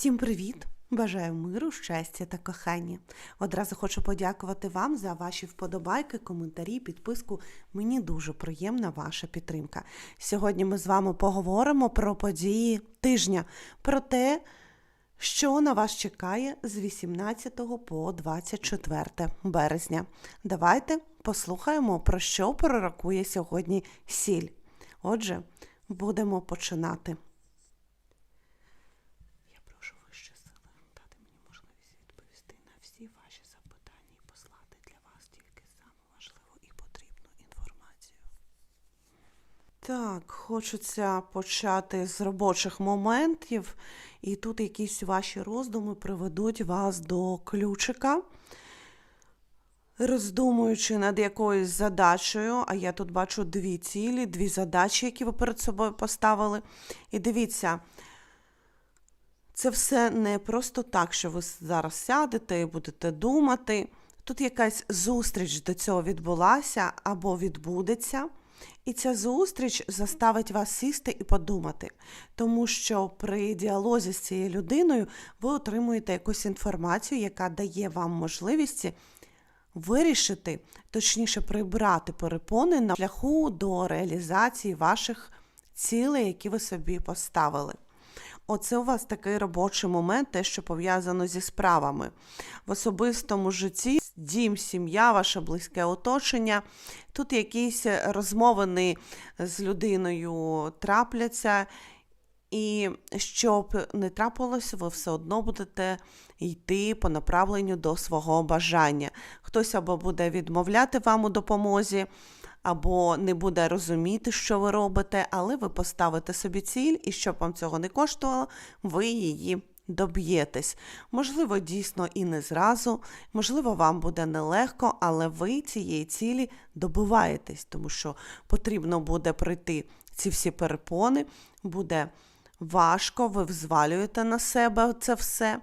Всім привіт! Бажаю миру, щастя та кохання. Одразу хочу подякувати вам за ваші вподобайки, коментарі, підписку. Мені дуже приємна ваша підтримка. Сьогодні ми з вами поговоримо про події тижня, про те, що на вас чекає з 18 по 24 березня. Давайте послухаємо, про що пророкує сьогодні сіль. Отже, будемо починати. Я прошу вищі сили дати мені можливість відповісти на всі ваші запитання і послати для вас тільки саму важливу і потрібну інформацію. Так, хочеться почати з робочих моментів, і тут якісь ваші роздуми приведуть вас до ключика. Роздумуючи над якоюсь задачею, а я тут бачу дві цілі, дві задачі, які ви перед собою поставили. І дивіться, це все не просто так, що ви зараз сядете і будете думати. Тут якась зустріч до цього відбулася або відбудеться. І ця зустріч заставить вас сісти і подумати, тому що при діалозі з цією людиною ви отримуєте якусь інформацію, яка дає вам можливість вирішити, точніше, прибрати перепони на шляху до реалізації ваших цілей, які ви собі поставили. Оце у вас такий робочий момент, те, що пов'язано зі справами. В особистому житті дім, сім'я, ваше близьке оточення. Тут якісь розмовини з людиною трапляться, і щоб не трапилось, ви все одно будете йти по направленню до свого бажання. Хтось або буде відмовляти вам у допомозі, або не буде розуміти, що ви робите, але ви поставите собі ціль, і щоб вам цього не коштувало, ви її доб'єтесь. Можливо, дійсно і не зразу, можливо, вам буде нелегко, але ви цієї цілі добиваєтесь, тому що потрібно буде пройти ці всі перепони, буде важко, ви взвалюєте на себе це все.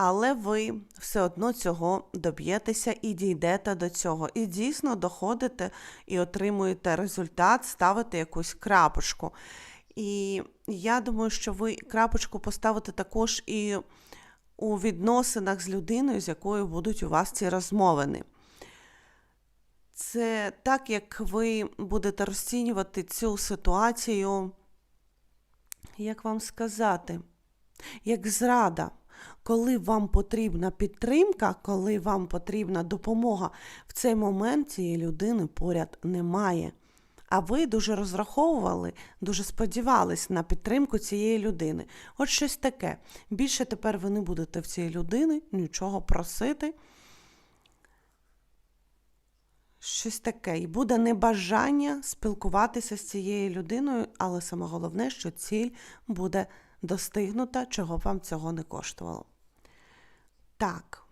Але ви все одно цього доб'єтеся і дійдете до цього. І дійсно доходите і отримуєте результат, ставите якусь крапочку. І я думаю, що ви крапочку поставите також і у відносинах з людиною, з якою будуть у вас ці розмовини. Це так, як ви будете розцінювати цю ситуацію, як вам сказати, як зрада. Коли вам потрібна підтримка, коли вам потрібна допомога, в цей момент цієї людини поряд немає. А ви дуже розраховували, дуже сподівались на підтримку цієї людини. От щось таке. Більше тепер ви не будете в цієї людини нічого просити. Щось таке. І буде небажання спілкуватися з цією людиною, але саме головне, що ціль буде достигнута, чого б вам цього не коштувало. Так.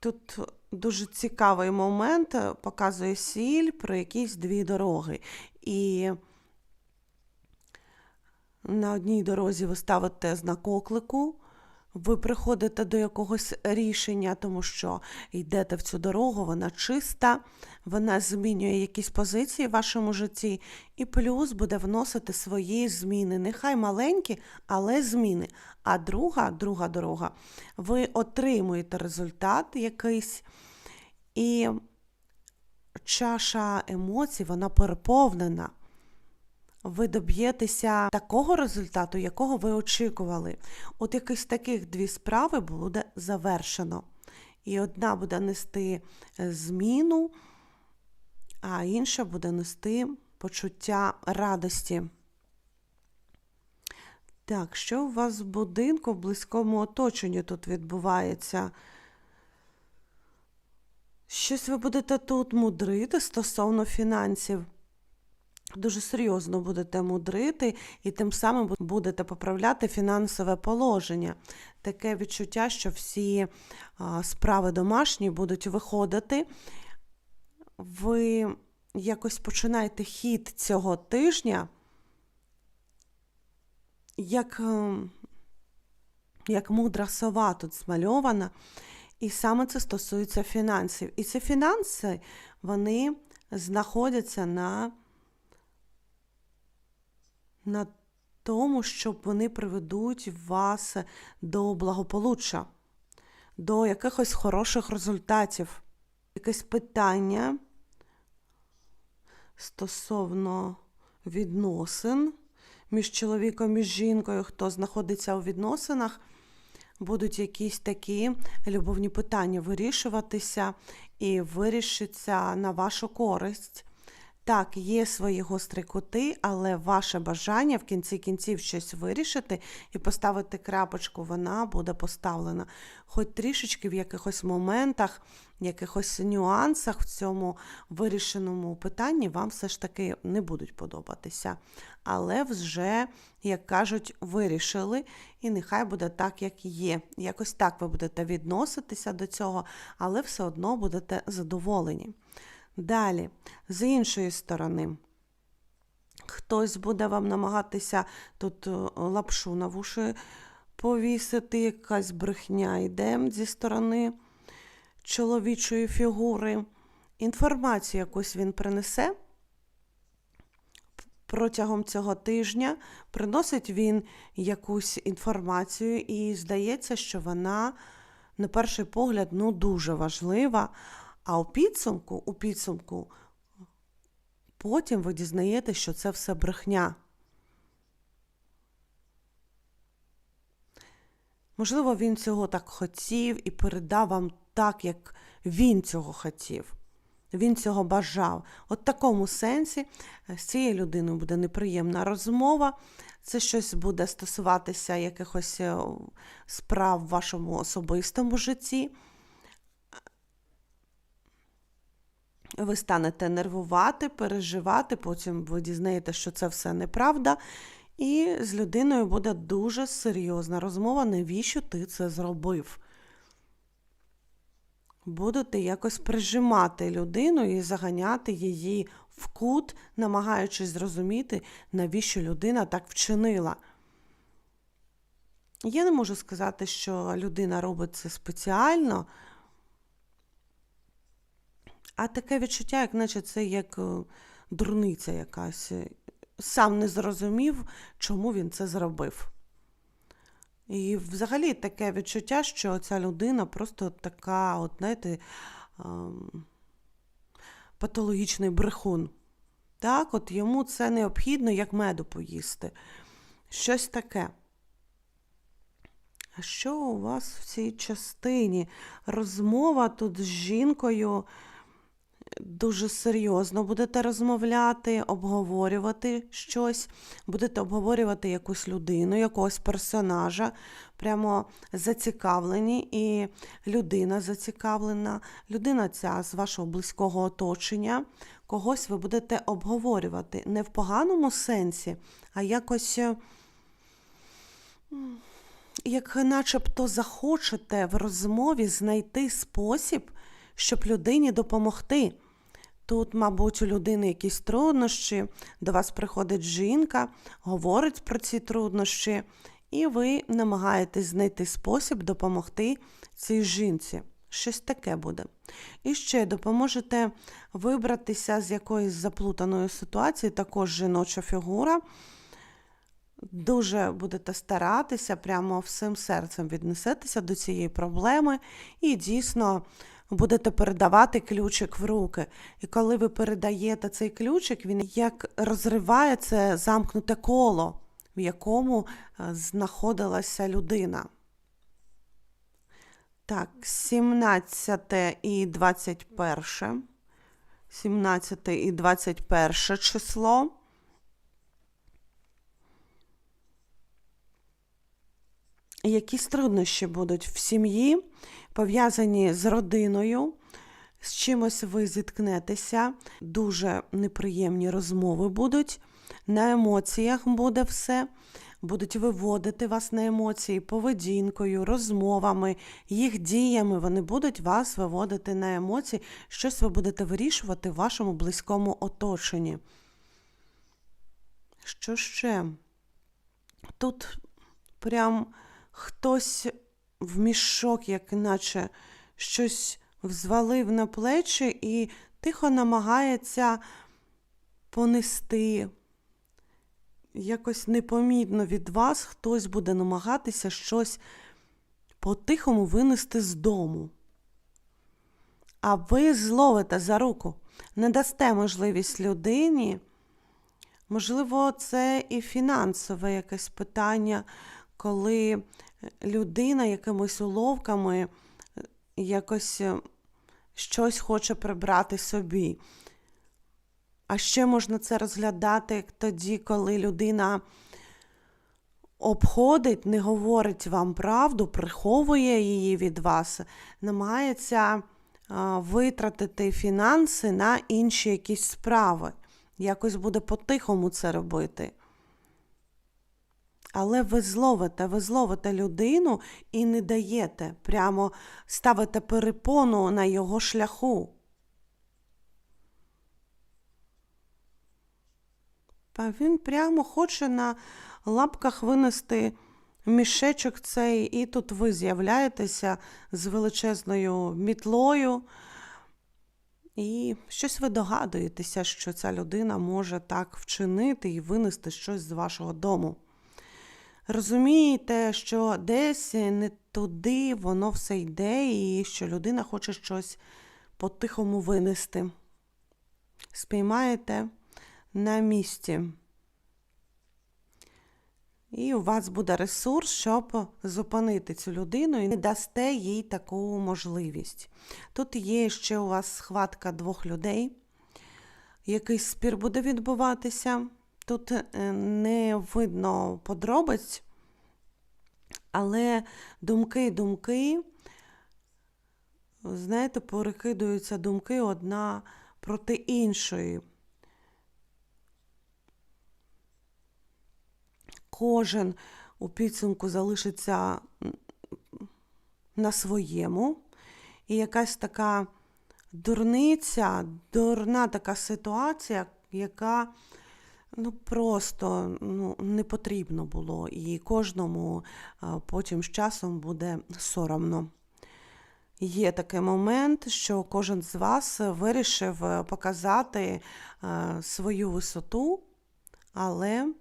Тут дуже цікавий момент показує сіль про якісь дві дороги. І на одній дорозі ви ставите знак оклику, ви приходите до якогось рішення, тому що йдете в цю дорогу, вона чиста, вона змінює якісь позиції в вашому житті, і плюс буде вносити свої зміни. Нехай маленькі, але зміни. А друга, друга дорога, ви отримуєте результат якийсь, і чаша емоцій, вона переповнена ви доб'єтеся такого результату, якого ви очікували. От якісь таких дві справи буде завершено. І одна буде нести е, зміну, а інша буде нести почуття радості. Так, що у вас в будинку в близькому оточенні тут відбувається? Щось ви будете тут мудрити стосовно фінансів дуже серйозно будете мудрити і тим самим будете поправляти фінансове положення. Таке відчуття, що всі справи домашні будуть виходити. Ви якось починаєте хід цього тижня, як ем, як мудра сова тут змальована. І саме це стосується фінансів. І ці фінанси, вони знаходяться на на тому, щоб вони приведуть вас до благополуччя, до якихось хороших результатів. Якесь питання стосовно відносин між чоловіком і жінкою, хто знаходиться у відносинах, будуть якісь такі любовні питання вирішуватися і вирішиться на вашу користь. Так, є свої гострі кути, але ваше бажання в кінці кінців щось вирішити і поставити крапочку, вона буде поставлена. Хоч трішечки в якихось моментах, якихось нюансах в цьому вирішеному питанні вам все ж таки не будуть подобатися. Але вже, як кажуть, вирішили, і нехай буде так, як є. Якось так ви будете відноситися до цього, але все одно будете задоволені. Далі, з іншої сторони, хтось буде вам намагатися тут е, лапшу на вуші повісити, якась брехня йде зі сторони чоловічої фігури. Інформацію якусь він принесе протягом цього тижня, приносить він якусь інформацію, і здається, що вона, на перший погляд, ну, дуже важлива. А у підсумку, у підсумку, потім ви дізнаєтесь, що це все брехня. Можливо, він цього так хотів і передав вам так, як він цього хотів. Він цього бажав. От в такому сенсі з цією людиною буде неприємна розмова. Це щось буде стосуватися якихось е, справ в вашому особистому житті. Ви станете нервувати, переживати, потім ви дізнаєте, що це все неправда. І з людиною буде дуже серйозна розмова, навіщо ти це зробив. Будете якось прижимати людину і заганяти її в кут, намагаючись зрозуміти, навіщо людина так вчинила. Я не можу сказати, що людина робить це спеціально. А таке відчуття, як наче це як е, дурниця якась. Сам не зрозумів, чому він це зробив. І взагалі таке відчуття, що ця людина просто така, от, знаєте, ем, патологічний брехун. Так, от йому це необхідно, як меду поїсти. Щось таке. А що у вас в цій частині? Розмова тут з жінкою дуже серйозно будете розмовляти, обговорювати щось, будете обговорювати якусь людину, якогось персонажа, прямо зацікавлені, і людина зацікавлена, людина ця з вашого близького оточення, когось ви будете обговорювати не в поганому сенсі, а якось. Як начебто захочете в розмові знайти спосіб, щоб людині допомогти. Тут, мабуть, у людини якісь труднощі, до вас приходить жінка, говорить про ці труднощі, і ви намагаєтесь знайти спосіб допомогти цій жінці. Щось таке буде. І ще допоможете вибратися з якоїсь заплутаної ситуації, також жіноча фігура. Дуже будете старатися, прямо всім серцем віднесетеся до цієї проблеми і дійсно будете передавати ключик в руки. І коли ви передаєте цей ключик, він як розриває це замкнуте коло, в якому е, знаходилася людина. Так, 17 і 21. 17 і 21 число. Якісь труднощі будуть в сім'ї, пов'язані з родиною, з чимось ви зіткнетеся, дуже неприємні розмови будуть, на емоціях буде все. Будуть виводити вас на емоції поведінкою, розмовами, їх діями. Вони будуть вас виводити на емоції, щось ви будете вирішувати в вашому близькому оточенні. Що ще? Тут прям хтось в мішок, як наче щось взвалив на плечі і тихо намагається понести якось непомітно від вас хтось буде намагатися щось по-тихому винести з дому. А ви зловите за руку, не дасте можливість людині. Можливо, це і фінансове якесь питання, коли людина якимись уловками е, якось е, щось хоче прибрати собі. А ще можна це розглядати тоді, коли людина обходить, не говорить вам правду, приховує її від вас, намагається витратити фінанси на інші якісь справи. Якось буде по-тихому це робити. Але ви зловите, ви зловите людину і не даєте, прямо ставите перепону на його шляху. А він прямо хоче на лапках винести мішечок цей, і тут ви з'являєтеся з величезною мітлою. І щось ви догадуєтеся, що ця людина може так вчинити і винести щось з вашого дому. Розумієте, що десь не туди воно все йде, і що людина хоче щось по-тихому винести. Спіймаєте на місці. І у вас буде ресурс, щоб зупинити цю людину і не дасте їй таку можливість. Тут є ще у вас схватка двох людей. Якийсь спір буде відбуватися. Тут е, не видно подробиць, але думки, думки, знаєте, перекидуються думки одна проти іншої. Кожен у підсумку залишиться на своєму, і якась така дурниця, дурна така ситуація, яка ну, просто ну, не потрібно було, і кожному потім з часом буде соромно. Є такий момент, що кожен з вас вирішив показати свою висоту, але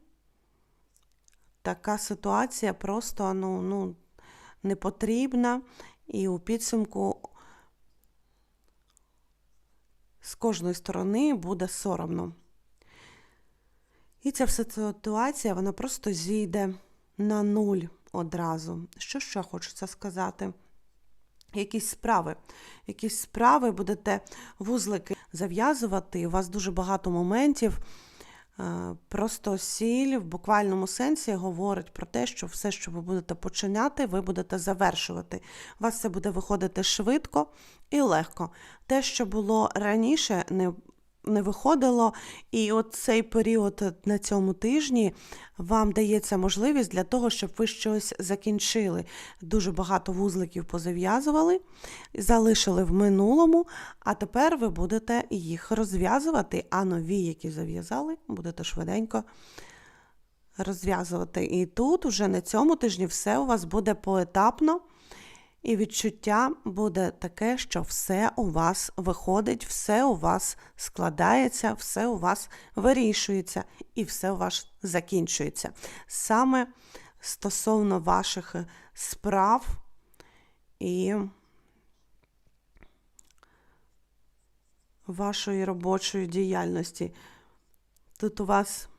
така ситуація просто ну, ну, не потрібна, і у підсумку з кожної сторони буде соромно. І ця вся ситуація, вона просто зійде на нуль одразу. Що ще хочеться сказати? Якісь справи. Якісь справи будете вузлики зав'язувати, у вас дуже багато моментів. Просто сіль в буквальному сенсі говорить про те, що все, що ви будете починати, ви будете завершувати. У вас це буде виходити швидко і легко. Те, що було раніше, не не виходило, і от цей період на цьому тижні вам дається можливість для того, щоб ви щось закінчили. Дуже багато вузликів позав'язували, залишили в минулому, а тепер ви будете їх розв'язувати, а нові, які зав'язали, будете швиденько розв'язувати. І тут, уже на цьому тижні, все у вас буде поетапно. І відчуття буде таке, що все у вас виходить, все у вас складається, все у вас вирішується і все у вас закінчується. Саме стосовно ваших справ і вашої робочої діяльності. Тут у вас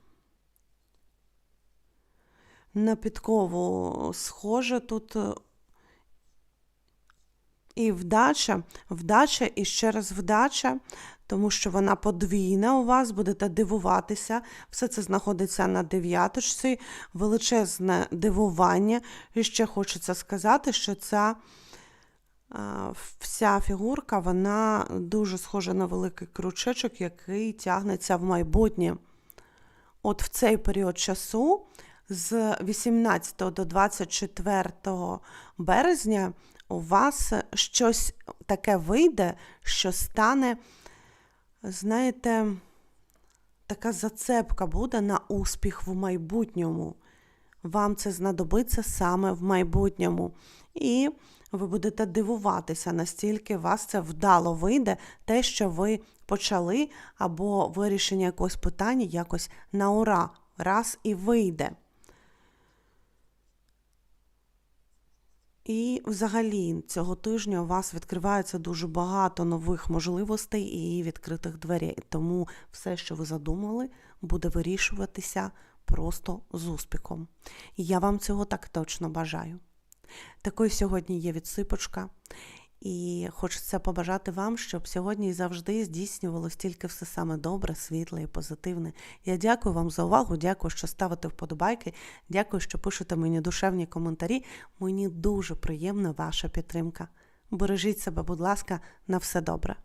на підкову схоже, тут і вдача, вдача і ще раз вдача, тому що вона подвійна у вас, будете дивуватися. Все це знаходиться на дев'яточці, величезне дивування. І ще хочеться сказати, що ця вся фігурка вона дуже схожа на великий крючечок, який тягнеться в майбутнє. От в цей період часу. З 18 до 24 березня у вас щось таке вийде, що стане, знаєте, така зацепка буде на успіх в майбутньому. Вам це знадобиться саме в майбутньому. І ви будете дивуватися, настільки вас це вдало вийде, те, що ви почали, або вирішення якогось питання якось на ура раз і вийде. І взагалі цього тижня у вас відкривається дуже багато нових можливостей і відкритих дверей. Тому все, що ви задумали, буде вирішуватися просто з успіхом. Я вам цього так точно бажаю. Такою сьогодні є відсипочка. І хочеться побажати вам, щоб сьогодні і завжди здійснювалось тільки все саме добре, світле і позитивне. Я дякую вам за увагу, дякую, що ставите вподобайки, дякую, що пишете мені душевні коментарі. Мені дуже приємна ваша підтримка. Бережіть себе, будь ласка, на все добре.